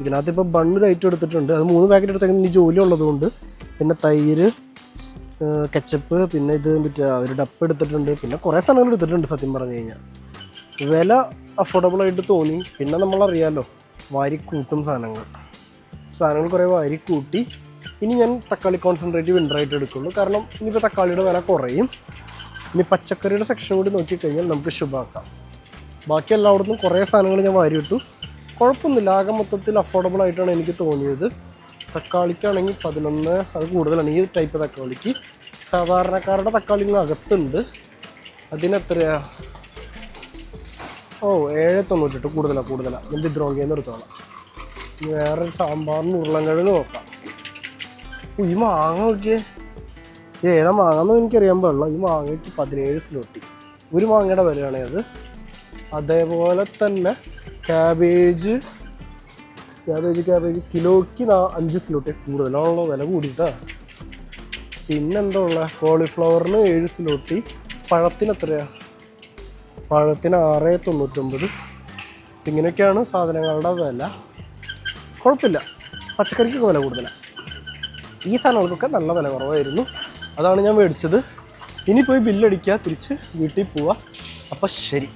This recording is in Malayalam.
ഇതിനകത്ത് ഇപ്പോൾ ബണ്ണ് ഐറ്റം എടുത്തിട്ടുണ്ട്. അത് മൂന്ന് പാക്കറ്റ് എടുത്തേക്കുന്നത് ഇനി ജോലി ഉള്ളതുകൊണ്ട് പിന്നെ തൈര് കെച്ചപ്പ് പിന്നെ ഇത് എന്നിട്ട് ഒരു ഡപ്പ് എടുത്തിട്ടുണ്ട്. പിന്നെ കുറേ സാധനങ്ങൾ എടുത്തിട്ടുണ്ട് സത്യം പറഞ്ഞു കഴിഞ്ഞാൽ വില അഫോർഡബിൾ ആയിട്ട് തോന്നി. പിന്നെ നമ്മളറിയാലോ വാരി കൂട്ടും സാധനങ്ങൾ. സാധനങ്ങൾ കുറേ വാരി കൂട്ടി ഇനി ഞാൻ തക്കാളി കോൺസെൻട്രേറ്റ് വിന്ററായിട്ട് എടുക്കുള്ളൂ. കാരണം ഇനിയിപ്പോൾ തക്കാളിയുടെ വില കുറയും. ഇനി പച്ചക്കറിയുടെ സെക്ഷൻ കൂടി നോക്കിക്കഴിഞ്ഞാൽ നമുക്ക് ശുഭാക്കാം. ബാക്കി എല്ലായിടത്തും കുറേ സാധനങ്ങൾ ഞാൻ വാരി ഇട്ടു കുഴപ്പമൊന്നുമില്ല. ആകെ മൊത്തത്തിൽ അഫോർഡബിൾ ആയിട്ടാണ് എനിക്ക് തോന്നിയത്. തക്കാളിക്കാണെങ്കിൽ പതിനൊന്ന് അത് കൂടുതലാണ്. ഈ ടൈപ്പ് തക്കാളിക്ക്. സാധാരണക്കാരുടെ തക്കാളി ഇങ്ങ് അകത്തുണ്ട്. അതിനെത്രയാ ഓ ഏഴ് തൊണ്ണൂറ്റെട്ട്. കൂടുതലാണ് കൂടുതലാണ് എന്ത് എടുത്തോളാം. ഇനി വേറെ സാമ്പാറിന് ഉരുളൻകിഴങ്ങ് നോക്കാം. ഈ മാങ്ങ നോക്കിയേ. ഏതാ മാങ്ങാന്ന് എനിക്കറിയാൻ പാടില്ല. ഈ മാങ്ങയ്ക്ക് പതിനേഴ് സ്ലോട്ടി ഒരു മാങ്ങയുടെ വിലയാണ് അത്. അതേപോലെ തന്നെ ക്യാബേജ് ക്യാബേജ് ക്യാബേജ് കിലോയ്ക്ക് അഞ്ച് സ്ലോട്ട് കൂടുതലാണല്ലോ വില കൂടിയിട്ടാ. പിന്നെന്താ ഉള്ള കോളിഫ്ലവറിന് ഏഴ് സ്ലോട്ടി പഴത്തിന് എത്രയാ? പഴത്തിന് ആറ് തൊണ്ണൂറ്റൊമ്പത്. ഇങ്ങനെയൊക്കെയാണ് സാധനങ്ങളുടെ വില. കുഴപ്പമില്ല. പച്ചക്കറിക്ക് വില കൂടുതലാണ് ഈ സാധനങ്ങൾക്കൊക്കെ നല്ല വില കുറവായിരുന്നു. അതാണ് ഞാൻ മേടിച്ചത്. ഇനി പോയി ബില്ലടിക്കുക തിരിച്ച് വീട്ടിൽ പോവുക അപ്പം ശരി.